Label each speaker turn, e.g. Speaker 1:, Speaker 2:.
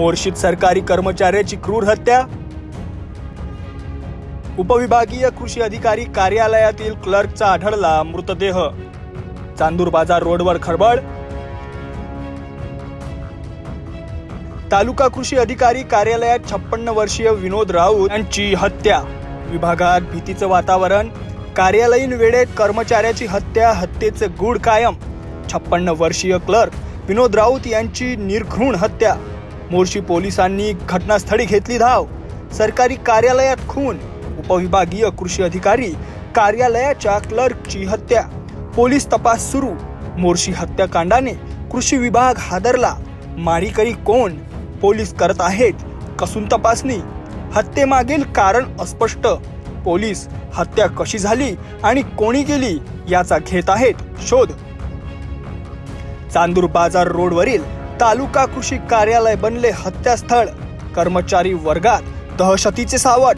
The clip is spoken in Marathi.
Speaker 1: मोर्शीत सरकारी कर्मचाऱ्याची क्रूर हत्या? उपविभागीय कृषी अधिकारी कार्यालयातील क्लर्कचा आढळला मृतदेह. चांदूर बाजार रोडवर खळबळ. तालुका कृषी अधिकारी कार्यालयात छप्पन्न वर्षीय विनोद राऊत यांची हत्या. विभागात भीतीचं वातावरण. कार्यालयीन वेळेत कर्मचाऱ्याची हत्या हत्येचं गूढ कायम. छप्पन्न वर्षीय क्लर्क विनोद राऊत यांची निर्घृण हत्या. मोर्शी पोलिसांनी घटनास्थळी घेतली धाव. सरकारी कार्यालयात खून. उपविभागीय कृषी अधिकारी कार्यालयाच्या क्लर्कची हत्या. पोलीस तपास सुरू. मोर्शी हत्याकांडाने कृषी विभाग हादरला. मारीकरी कोण? पोलीस करत आहेत. कसून तपासणी? हत्येमागील कारण अस्पष्ट. पोलीस हत्या कशी झाली आणि कोणी केली याचा घेत आहेत. शोध. चांदूर बाजार रोडवरील तालुका कृषी कार्यालय बनले हत्यास्थळ. कर्मचारी वर्गात दहशतीचे सावट.